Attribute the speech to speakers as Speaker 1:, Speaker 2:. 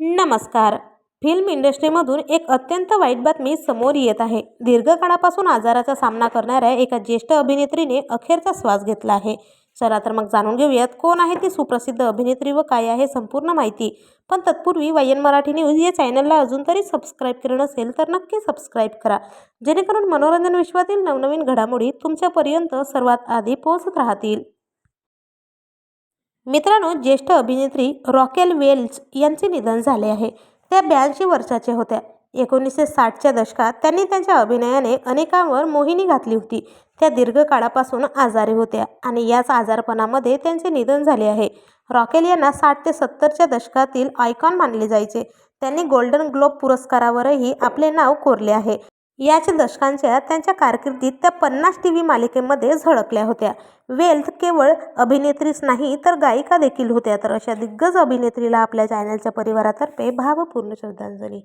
Speaker 1: नमस्कार. फिल्म इंडस्ट्रीमधून एक अत्यंत वाईट बातमी समोर येत आहे. दीर्घकाळापासून आजाराचा सामना करणाऱ्या एका ज्येष्ठ अभिनेत्रीने अखेरचा श्वास घेतला आहे. चला तर मग जाणून घेऊयात कोण आहे ती सुप्रसिद्ध अभिनेत्री व काय आहे संपूर्ण माहिती. पण तत्पूर्वी वायन मराठी न्यूज या चॅनलला अजून तरी सबस्क्राईब केलं नसेल तर नक्की सबस्क्राईब करा. जेणेकरून मनोरंजन विश्वातील नवनवीन घडामोडी तुमच्यापर्यंत सर्वात आधी पोहोचत राहतील. मित्रांनो ज्येष्ठ अभिनेत्री रॉकेल वेल्स यांचे निधन झाले आहे. त्या ब्याऐंशी वर्षाच्या होत्या. एकोणीसशे साठच्या दशकात त्यांनी त्यांच्या अभिनयाने अनेकांवर मोहिनी घातली होती. त्या दीर्घकाळापासून आजारी होत्या आणि याच आजारपणामध्ये त्यांचे निधन झाले आहे. रॉकेल यांना साठ ते सत्तरच्या दशकातील आयकॉन मानले जायचे. त्यांनी गोल्डन ग्लोब पुरस्कारावरही आपले नाव कोरले आहे. याच दशकांच्या त्यांच्या कारकिर्दीत त्या पन्नास टी व्ही मालिकेमध्ये झळकल्या होत्या. वेल्थ केवळ अभिनेत्रीच नाही तर गायिका देखील होत्या. तर अशा दिग्गज अभिनेत्रीला आपल्या चॅनलच्या परिवारातर्फे भावपूर्ण श्रद्धांजली.